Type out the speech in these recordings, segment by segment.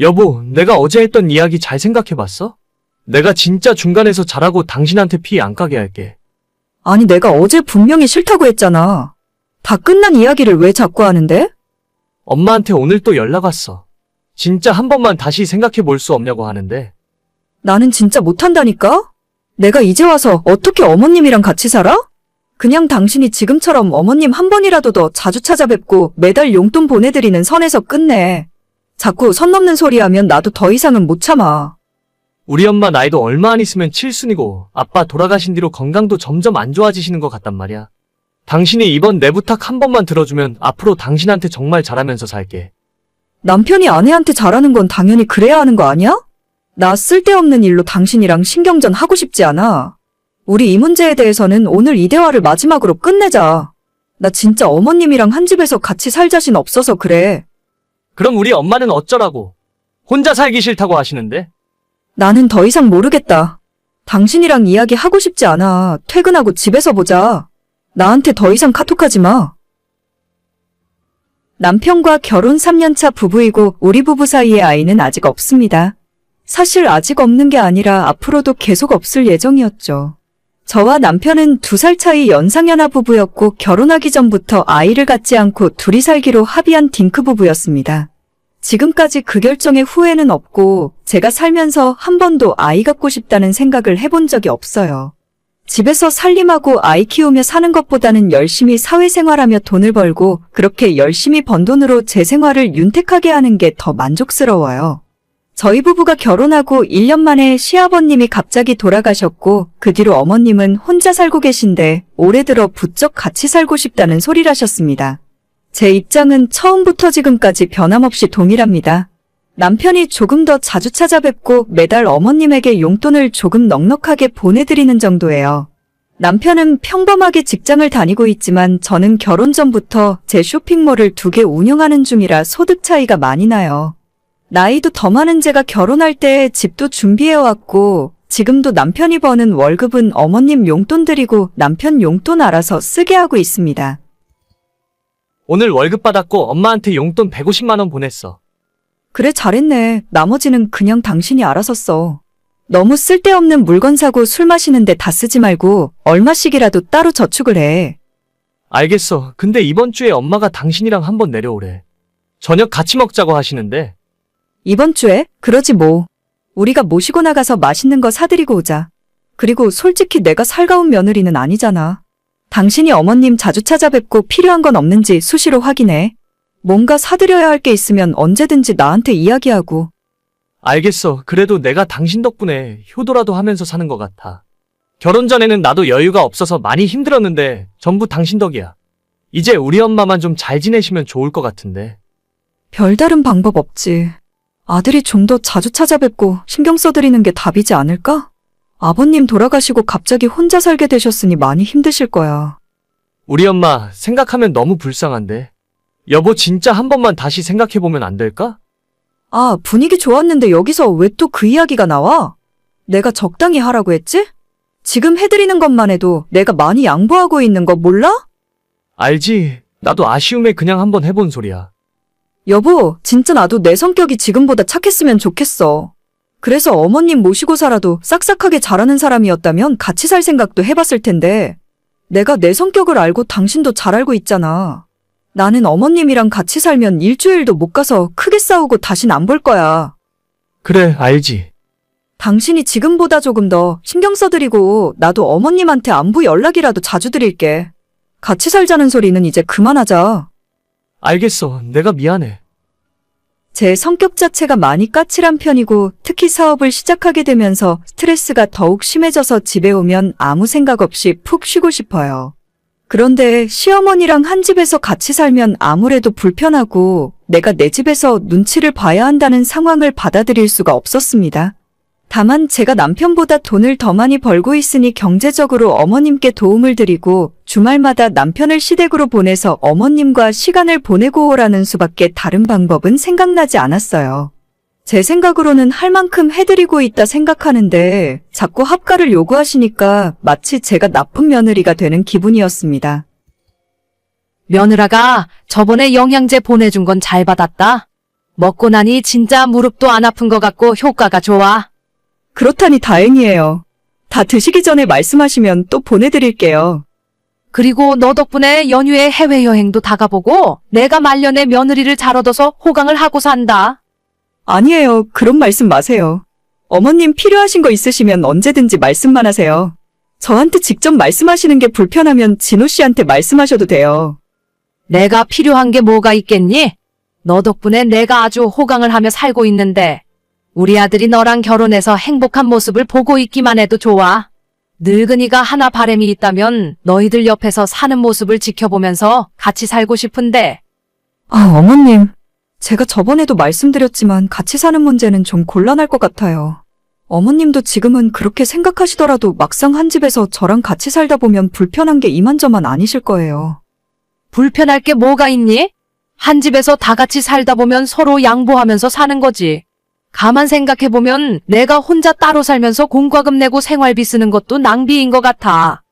여보, 내가 어제 했던 이야기 잘 생각해봤어? 내가 진짜 중간에서 잘하고 당신한테 피안 까게 할게. 아니, 내가 어제 분명히 싫다고 했잖아. 다 끝난 이야기를 왜 자꾸 하는데? 엄마한테 오늘 또 연락 왔어. 진짜 한 번만 다시 생각해 볼 수 없냐고 하는데. 나는 진짜 못한다니까? 내가 이제 와서 어떻게 어머님이랑 같이 살아? 그냥 당신이 지금처럼 어머님 한 번이라도 더 자주 찾아뵙고 매달 용돈 보내드리는 선에서 끝내. 자꾸 선 넘는 소리 하면 나도 더 이상은 못 참아. 우리 엄마 나이도 얼마 안 있으면 칠순이고 아빠 돌아가신 뒤로 건강도 점점 안 좋아지시는 것 같단 말이야. 당신이 이번 내 부탁 한 번만 들어주면 앞으로 당신한테 정말 잘하면서 살게. 남편이 아내한테 잘하는 건 당연히 그래야 하는 거 아니야? 나 쓸데없는 일로 당신이랑 신경전 하고 싶지 않아. 우리 이 문제에 대해서는 오늘 이 대화를 마지막으로 끝내자. 나 진짜 어머님이랑 한 집에서 같이 살 자신 없어서 그래. 그럼 우리 엄마는 어쩌라고? 혼자 살기 싫다고 하시는데? 나는 더 이상 모르겠다. 당신이랑 이야기 하고 싶지 않아. 퇴근하고 집에서 보자. 나한테 더 이상 카톡하지 마. 남편과 결혼 3년차 부부이고 우리 부부 사이에 아이는 아직 없습니다. 사실 아직 없는 게 아니라 앞으로도 계속 없을 예정이었죠. 저와 남편은 두 살 차이 연상연하 부부였고 결혼하기 전부터 아이를 갖지 않고 둘이 살기로 합의한 딩크 부부였습니다. 지금까지 그 결정에 후회는 없고 제가 살면서 한 번도 아이 갖고 싶다는 생각을 해본 적이 없어요. 집에서 살림하고 아이 키우며 사는 것보다는 열심히 사회생활하며 돈을 벌고 그렇게 열심히 번 돈으로 제 생활을 윤택하게 하는 게 더 만족스러워요. 저희 부부가 결혼하고 1년 만에 시아버님이 갑자기 돌아가셨고 그 뒤로 어머님은 혼자 살고 계신데 올해 들어 부쩍 같이 살고 싶다는 소리라셨습니다. 제 입장은 처음부터 지금까지 변함없이 동일합니다. 남편이 조금 더 자주 찾아뵙고 매달 어머님에게 용돈을 조금 넉넉하게 보내드리는 정도예요. 남편은 평범하게 직장을 다니고 있지만 저는 결혼 전부터 제 쇼핑몰을 두 개 운영하는 중이라 소득 차이가 많이 나요. 나이도 더 많은 제가 결혼할 때 집도 준비해왔고 지금도 남편이 버는 월급은 어머님 용돈 드리고 남편 용돈 알아서 쓰게 하고 있습니다. 오늘 월급 받았고 엄마한테 용돈 150만원 보냈어. 그래, 잘했네. 나머지는 그냥 당신이 알아서 써. 너무 쓸데없는 물건 사고 술 마시는데 다 쓰지 말고 얼마씩이라도 따로 저축을 해. 알겠어. 근데 이번 주에 엄마가 당신이랑 한번 내려오래. 저녁 같이 먹자고 하시는데. 이번 주에? 그러지 뭐. 우리가 모시고 나가서 맛있는 거 사드리고 오자. 그리고 솔직히 내가 살가운 며느리는 아니잖아. 당신이 어머님 자주 찾아뵙고 필요한 건 없는지 수시로 확인해. 뭔가 사드려야 할 게 있으면 언제든지 나한테 이야기하고. 알겠어. 그래도 내가 당신 덕분에 효도라도 하면서 사는 것 같아. 결혼 전에는 나도 여유가 없어서 많이 힘들었는데 전부 당신 덕이야. 이제 우리 엄마만 좀 잘 지내시면 좋을 것 같은데. 별다른 방법 없지. 아들이 좀 더 자주 찾아뵙고 신경 써드리는 게 답이지 않을까? 아버님 돌아가시고 갑자기 혼자 살게 되셨으니 많이 힘드실 거야. 우리 엄마 생각하면 너무 불쌍한데. 여보 진짜 한 번만 다시 생각해보면 안 될까? 아, 분위기 좋았는데 여기서 왜 또 그 이야기가 나와? 내가 적당히 하라고 했지? 지금 해드리는 것만 해도 내가 많이 양보하고 있는 거 몰라? 알지. 나도 아쉬움에 그냥 한번 해본 소리야. 여보, 진짜 나도 내 성격이 지금보다 착했으면 좋겠어. 그래서 어머님 모시고 살아도 싹싹하게 잘하는 사람이었다면 같이 살 생각도 해봤을 텐데. 내가 내 성격을 알고 당신도 잘 알고 있잖아. 나는 어머님이랑 같이 살면 일주일도 못 가서 크게 싸우고 다신 안 볼 거야. 그래, 알지. 당신이 지금보다 조금 더 신경 써드리고 나도 어머님한테 안부 연락이라도 자주 드릴게. 같이 살자는 소리는 이제 그만하자. 알겠어. 내가 미안해. 제 성격 자체가 많이 까칠한 편이고 특히 사업을 시작하게 되면서 스트레스가 더욱 심해져서 집에 오면 아무 생각 없이 푹 쉬고 싶어요. 그런데 시어머니랑 한 집에서 같이 살면 아무래도 불편하고 내가 내 집에서 눈치를 봐야 한다는 상황을 받아들일 수가 없었습니다. 다만 제가 남편보다 돈을 더 많이 벌고 있으니 경제적으로 어머님께 도움을 드리고 주말마다 남편을 시댁으로 보내서 어머님과 시간을 보내고 오라는 수밖에 다른 방법은 생각나지 않았어요. 제 생각으로는 할 만큼 해드리고 있다 생각하는데 자꾸 합가를 요구하시니까 마치 제가 나쁜 며느리가 되는 기분이었습니다. 며느라가 저번에 영양제 보내준 건 잘 받았다. 먹고 나니 진짜 무릎도 안 아픈 것 같고 효과가 좋아. 그렇다니 다행이에요. 다 드시기 전에 말씀하시면 또 보내드릴게요. 그리고 너 덕분에 연휴에 해외여행도 다 가보고 내가 말년에 며느리를 잘 얻어서 호강을 하고 산다. 아니에요. 그런 말씀 마세요. 어머님 필요하신 거 있으시면 언제든지 말씀만 하세요. 저한테 직접 말씀하시는 게 불편하면 진호 씨한테 말씀하셔도 돼요. 내가 필요한 게 뭐가 있겠니? 너 덕분에 내가 아주 호강을 하며 살고 있는데 우리 아들이 너랑 결혼해서 행복한 모습을 보고 있기만 해도 좋아. 늙은이가 하나 바람이 있다면 너희들 옆에서 사는 모습을 지켜보면서 같이 살고 싶은데 아, 어머님. 제가 저번에도 말씀드렸지만 같이 사는 문제는 좀 곤란할 것 같아요. 어머님도 지금은 그렇게 생각하시더라도 막상 한 집에서 저랑 같이 살다 보면 불편한 게 이만저만 아니실 거예요. 불편할 게 뭐가 있니? 한 집에서 다 같이 살다 보면 서로 양보하면서 사는 거지. 가만 생각해보면 내가 혼자 따로 살면서 공과금 내고 생활비 쓰는 것도 낭비인 것 같아.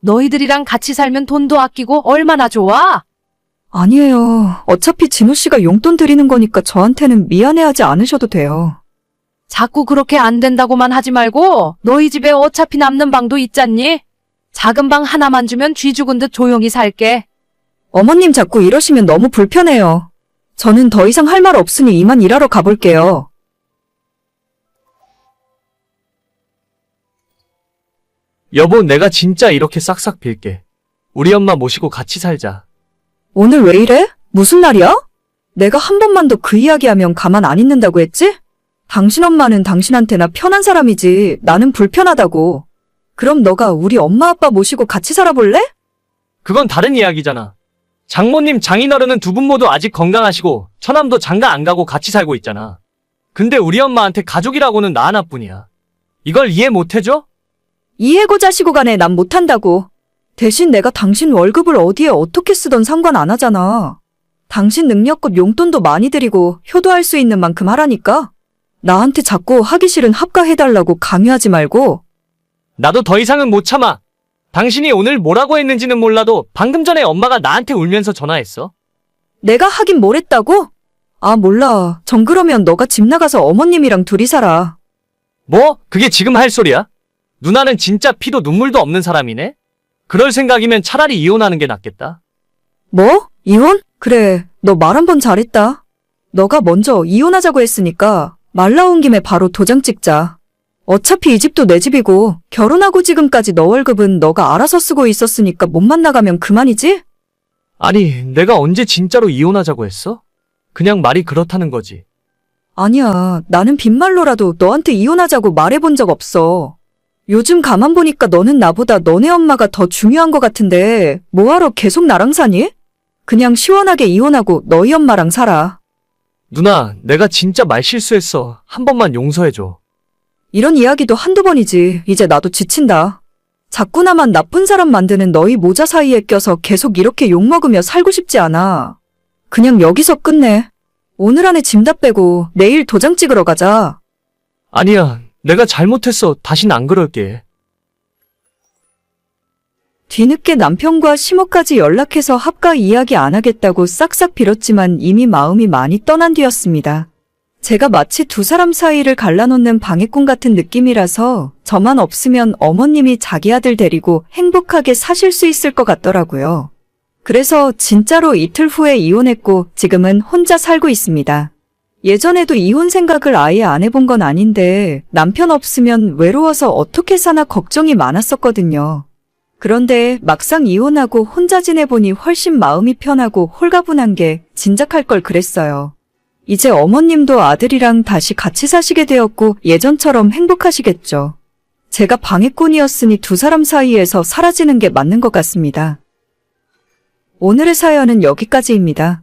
너희들이랑 같이 살면 돈도 아끼고 얼마나 좋아? 아니에요. 어차피 진호 씨가 용돈 드리는 거니까 저한테는 미안해하지 않으셔도 돼요. 자꾸 그렇게 안 된다고만 하지 말고 너희 집에 어차피 남는 방도 있잖니? 작은 방 하나만 주면 쥐 죽은 듯 조용히 살게. 어머님 자꾸 이러시면 너무 불편해요. 저는 더 이상 할 말 없으니 이만 일하러 가볼게요. 여보, 내가 진짜 이렇게 싹싹 빌게. 우리 엄마 모시고 같이 살자. 오늘 왜 이래? 무슨 날이야? 내가 한 번만 더 그 이야기하면 가만 안 있는다고 했지? 당신 엄마는 당신한테나 편한 사람이지 나는 불편하다고. 그럼 너가 우리 엄마 아빠 모시고 같이 살아볼래? 그건 다른 이야기잖아. 장모님, 장인어른은 두 분 모두 아직 건강하시고 처남도 장가 안 가고 같이 살고 있잖아. 근데 우리 엄마한테 가족이라고는 나 하나뿐이야. 이걸 이해 못 해줘? 이해고 자 시고 간에 난 못한다고. 대신 내가 당신 월급을 어디에 어떻게 쓰던 상관 안 하잖아. 당신 능력껏 용돈도 많이 드리고 효도할 수 있는 만큼 하라니까. 나한테 자꾸 하기 싫은 합가해달라고 강요하지 말고. 나도 더 이상은 못 참아. 당신이 오늘 뭐라고 했는지는 몰라도 방금 전에 엄마가 나한테 울면서 전화했어. 내가 하긴 뭘 했다고? 아, 몰라. 전 그러면 너가 집 나가서 어머님이랑 둘이 살아. 뭐? 그게 지금 할 소리야? 누나는 진짜 피도 눈물도 없는 사람이네? 그럴 생각이면 차라리 이혼하는 게 낫겠다. 뭐? 이혼? 그래. 너 말 한 번 잘했다. 너가 먼저 이혼하자고 했으니까 말 나온 김에 바로 도장 찍자. 어차피 이 집도 내 집이고 결혼하고 지금까지 너 월급은 너가 알아서 쓰고 있었으니까 못 만나가면 그만이지? 아니, 내가 언제 진짜로 이혼하자고 했어? 그냥 말이 그렇다는 거지. 아니야. 나는 빈말로라도 너한테 이혼하자고 말해본 적 없어. 요즘 가만 보니까 너는 나보다 너네 엄마가 더 중요한 것 같은데 뭐하러 계속 나랑 사니? 그냥 시원하게 이혼하고 너희 엄마랑 살아. 누나, 내가 진짜 말 실수했어. 한 번만 용서해줘. 이런 이야기도 한두 번이지. 이제 나도 지친다. 자꾸 나만 나쁜 사람 만드는 너희 모자 사이에 껴서 계속 이렇게 욕먹으며 살고 싶지 않아. 그냥 여기서 끝내. 오늘 안에 짐 다 빼고 내일 도장 찍으러 가자. 아니야, 내가 잘못했어. 다신 안 그럴게. 뒤늦게 남편과 시모까지 연락해서 합가 이야기 안 하겠다고 싹싹 빌었지만 이미 마음이 많이 떠난 뒤였습니다. 제가 마치 두 사람 사이를 갈라놓는 방해꾼 같은 느낌이라서 저만 없으면 어머님이 자기 아들 데리고 행복하게 사실 수 있을 것 같더라고요. 그래서 진짜로 이틀 후에 이혼했고 지금은 혼자 살고 있습니다. 예전에도 이혼 생각을 아예 안 해본 건 아닌데 남편 없으면 외로워서 어떻게 사나 걱정이 많았었거든요. 그런데 막상 이혼하고 혼자 지내보니 훨씬 마음이 편하고 홀가분한 게 진작할 걸 그랬어요. 이제 어머님도 아들이랑 다시 같이 사시게 되었고 예전처럼 행복하시겠죠. 제가 방해꾼이었으니 두 사람 사이에서 사라지는 게 맞는 것 같습니다. 오늘의 사연은 여기까지입니다.